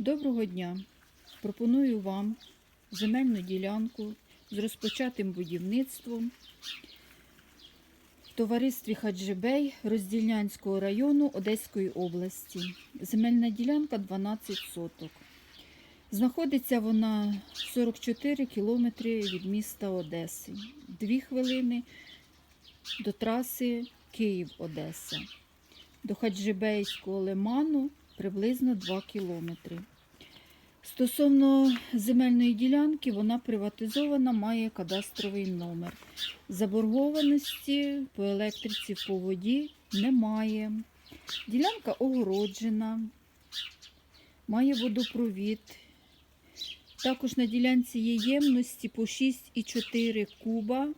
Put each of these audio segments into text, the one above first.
Доброго дня! Пропоную вам земельну ділянку з розпочатим будівництвом в товаристві Хаджибей Роздільнянського району Одеської області. Земельна ділянка 12 соток. Знаходиться вона 44 кілометри від міста Одеси. Дві хвилини до траси Київ-Одеса. До Хаджибейського лиману приблизно 2 кілометри. Стосовно земельної ділянки, вона приватизована, має кадастровий номер. Заборгованості по електриці по воді немає. Ділянка огороджена, має водопровід. Також на ділянці є ємності по 6,4 куба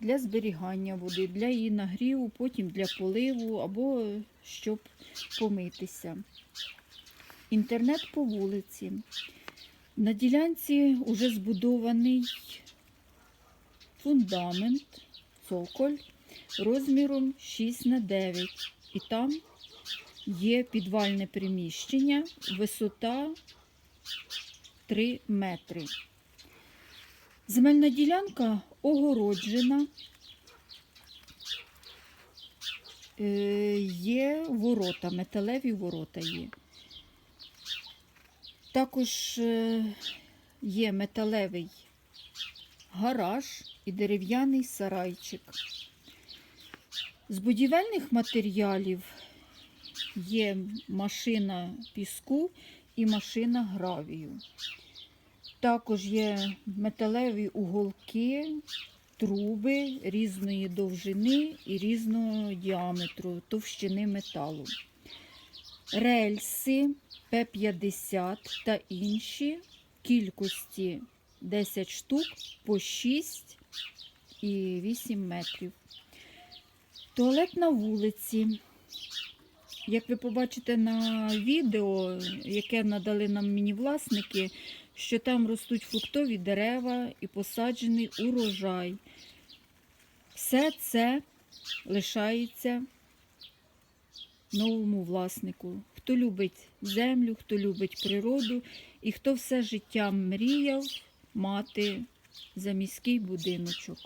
для зберігання води, для її нагріву, потім для поливу або щоб помитися. Інтернет по вулиці. На ділянці вже збудований фундамент, цоколь розміром 6 на 9. І там є підвальне приміщення, висота 3 метри. Земельна ділянка огороджена. Е, Є ворота, металеві ворота є. Також е, є металевий гараж і дерев'яний сарайчик. З будівельних матеріалів є машина піску і машина гравію. Також є металеві уголки, труби різної довжини і різного діаметру, товщини металу. Рельси П-50 та інші кількості 10 штук по 6 і 8 метрів. Туалет на вулиці. Як ви побачите на відео, яке надали нам мені власники, що там ростуть фруктові дерева і посаджений урожай. Все це лишається новому власнику. Хто любить землю, хто любить природу і хто все життя мріяв мати заміський будиночок.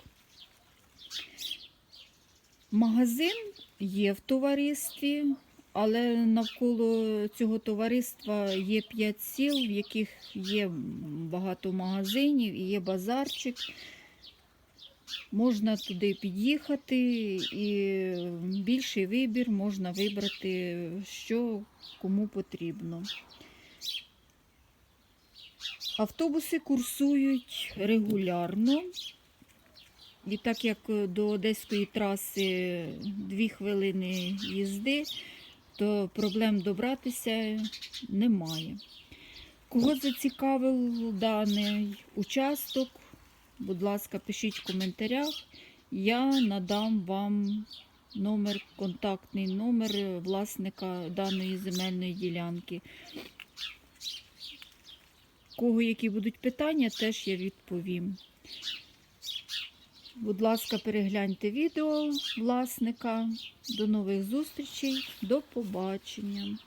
Магазин є в товаристві, але навколо цього товариства є п'ять сіл, в яких є багато магазинів і є базарчик. Можна туди під'їхати і більший вибір можна вибрати, що кому потрібно. Автобуси курсують регулярно. І так як до Одеської траси дві хвилини їзди, то проблем добратися немає. Кого зацікавив даний участок, будь ласка, пишіть в коментарях. Я надам вам номер, контактний номер власника даної земельної ділянки. Кого які будуть питання, теж я відповім. Будь ласка, перегляньте відео власника. До нових зустрічей, до побачення.